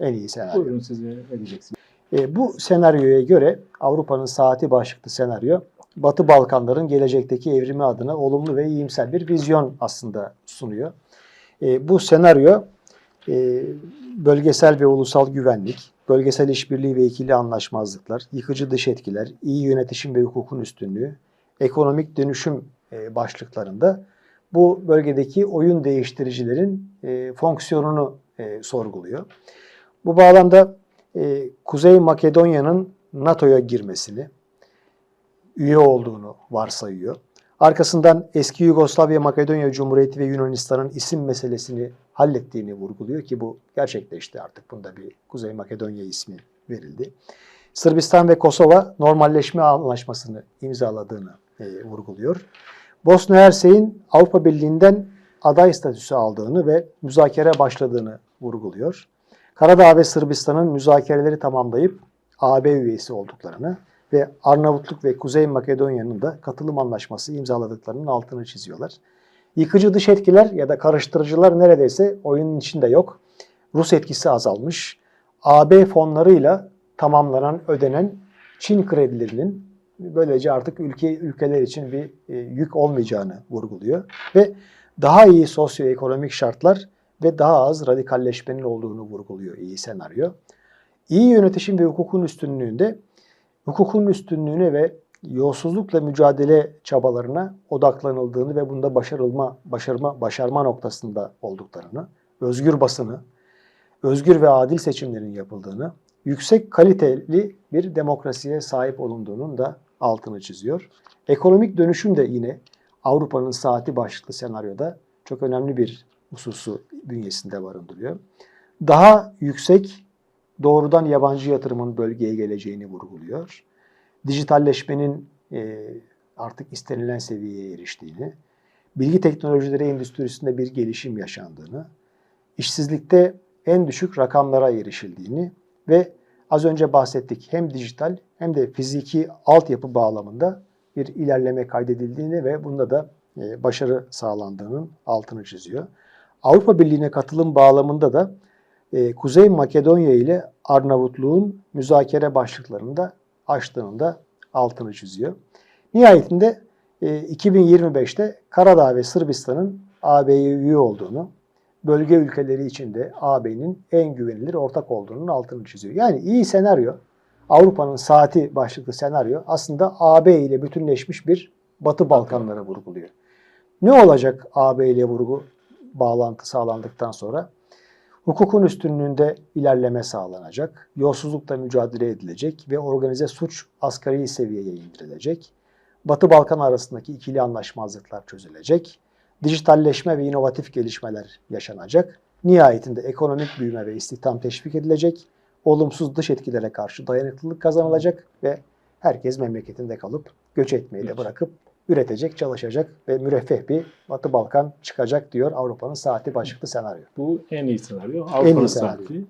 En iyi senaryo. Buyurun siz ne ne diyeceksiniz? E, bu senaryoya göre Avrupa'nın saati başlıklı senaryo Batı Balkanların gelecekteki evrimi adına olumlu ve iyimser bir vizyon aslında sunuyor. E, bu senaryo e, bölgesel ve ulusal güvenlik, bölgesel işbirliği ve ikili anlaşmazlıklar, yıkıcı dış etkiler, iyi yönetişim ve hukukun üstünlüğü, ekonomik dönüşüm e, başlıklarında bu bölgedeki oyun değiştiricilerin e, fonksiyonunu e, sorguluyor. Bu bağlamda e, Kuzey Makedonya'nın NATO'ya girmesini, üye olduğunu varsayıyor. Arkasından eski Yugoslavya, Makedonya Cumhuriyeti ve Yunanistan'ın isim meselesini hallettiğini vurguluyor ki bu gerçekleşti artık. Bunda bir Kuzey Makedonya ismi verildi. Sırbistan ve Kosova normalleşme anlaşmasını imzaladığını e, vurguluyor. Bosna Hersek'in Avrupa Birliği'nden aday statüsü aldığını ve müzakere başladığını vurguluyor. Karadağ ve Sırbistan'ın müzakereleri tamamlayıp AB üyesi olduklarını ve Arnavutluk ve Kuzey Makedonya'nın da katılım anlaşması imzaladıklarının altını çiziyorlar. Yıkıcı dış etkiler ya da karıştırıcılar neredeyse oyunun içinde yok. Rus etkisi azalmış. AB fonlarıyla tamamlanan, ödenen Çin kredilerinin böylece artık ülke ülkeler için bir e, yük olmayacağını vurguluyor ve daha iyi sosyoekonomik şartlar ve daha az radikalleşmenin olduğunu vurguluyor iyi senaryo. İyi yönetişim ve hukukun üstünlüğünde hukukun üstünlüğüne ve yolsuzlukla mücadele çabalarına odaklanıldığını ve bunda başarılma, başarma, başarma noktasında olduklarını, özgür basını, özgür ve adil seçimlerin yapıldığını, yüksek kaliteli bir demokrasiye sahip olunduğunun da altını çiziyor. Ekonomik dönüşüm de yine Avrupa'nın saati başlıklı senaryoda çok önemli bir hususu bünyesinde barındırıyor. Daha yüksek doğrudan yabancı yatırımın bölgeye geleceğini vurguluyor. Dijitalleşmenin e, artık istenilen seviyeye eriştiğini, bilgi teknolojileri endüstrisinde bir gelişim yaşandığını, işsizlikte en düşük rakamlara erişildiğini ve az önce bahsettik hem dijital hem de fiziki altyapı bağlamında bir ilerleme kaydedildiğini ve bunda da e, başarı sağlandığının altını çiziyor. Avrupa Birliği'ne katılım bağlamında da e, Kuzey Makedonya ile Arnavutluğun müzakere başlıklarında açtığının da altını çiziyor. Nihayetinde e, 2025'te Karadağ ve Sırbistan'ın AB'ye üye olduğunu, bölge ülkeleri içinde AB'nin en güvenilir ortak olduğunun altını çiziyor. Yani iyi senaryo, Avrupa'nın saati başlıklı senaryo aslında AB ile bütünleşmiş bir Batı Balkanları vurguluyor. Ne olacak AB ile vurgu bağlantı sağlandıktan sonra? Hukukun üstünlüğünde ilerleme sağlanacak, yolsuzlukla mücadele edilecek ve organize suç asgari seviyeye indirilecek. Batı Balkan arasındaki ikili anlaşmazlıklar çözülecek. Dijitalleşme ve inovatif gelişmeler yaşanacak. Nihayetinde ekonomik büyüme ve istihdam teşvik edilecek. Olumsuz dış etkilere karşı dayanıklılık kazanılacak ve herkes memleketinde kalıp göç etmeyi de bırakıp üretecek, çalışacak ve müreffeh bir Batı Balkan çıkacak diyor Avrupa'nın saati başlıklı senaryo. Bu en iyi senaryo. iyi Avrupa'nın senaryo. saati.